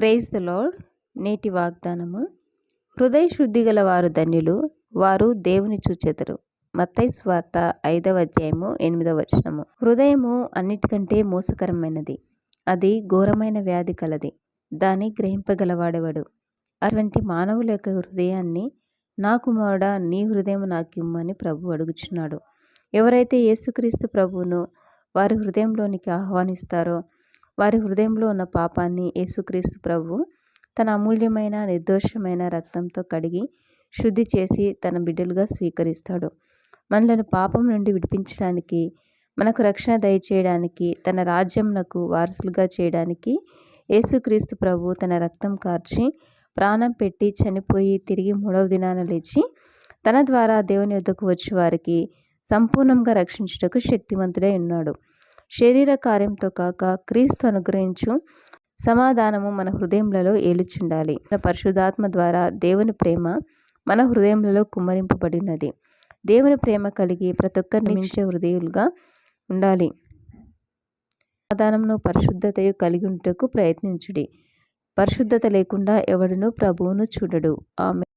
Praise the lord నేటి వాగ్దానము. హృదయ శుద్ధి గల వారు ధన్యులు. వారు దేవుని చూచెదరు. మత్తై స్వార్త ఐదవ అధ్యాయము ఎనిమిదవ వచనము. హృదయము అన్నిటికంటే మోసకరమైనది. అది ఘోరమైన వ్యాధి కలది. దాన్ని గ్రహింపగలవాడెవడు? అటువంటి మానవుల యొక్క హృదయాన్ని నా కుమారుడా నీ హృదయం నాకు ఇమ్మని ప్రభు అడుగుచున్నాడు. ఎవరైతే యేసుక్రీస్తు ప్రభువును వారి హృదయంలోనికి ఆహ్వానిస్తారో వారి హృదయంలో ఉన్న పాపాన్ని యేసుక్రీస్తు ప్రభు తన అమూల్యమైన నిర్దోషమైన రక్తంతో కడిగి శుద్ధి చేసి తన బిడ్డలుగా స్వీకరిస్తాడు. మనలను పాపం నుండి విడిపించడానికి మనకు రక్షణ దయచేయడానికి తన రాజ్యంనకు వారసులుగా చేయడానికి యేసుక్రీస్తు ప్రభు తన రక్తం కార్చి ప్రాణం పెట్టి చనిపోయి తిరిగి మూడవ దినాన లేచి తన ద్వారా దేవుని వద్దకు వచ్చి వారికి సంపూర్ణంగా రక్షించుటకు శక్తివంతుడై ఉన్నాడు. శరీర కార్యంతో కాక క్రీస్తు అనుగ్రహించు సమాధానము మన హృదయంలో ఏలుచుండాలి. మన పరిశుధాత్మ ద్వారా దేవుని ప్రేమ మన హృదయంలో కుమ్మరింపబడినది. దేవుని ప్రేమ కలిగి ప్రతి ఒక్కరిని మించే హృదయులుగా ఉండాలి. సమాధానమును పరిశుద్ధతయు కలిగి ఉంటకు ప్రయత్నించుడి. పరిశుద్ధత లేకుండా ఎవడును ప్రభువును చూడడు. ఆమె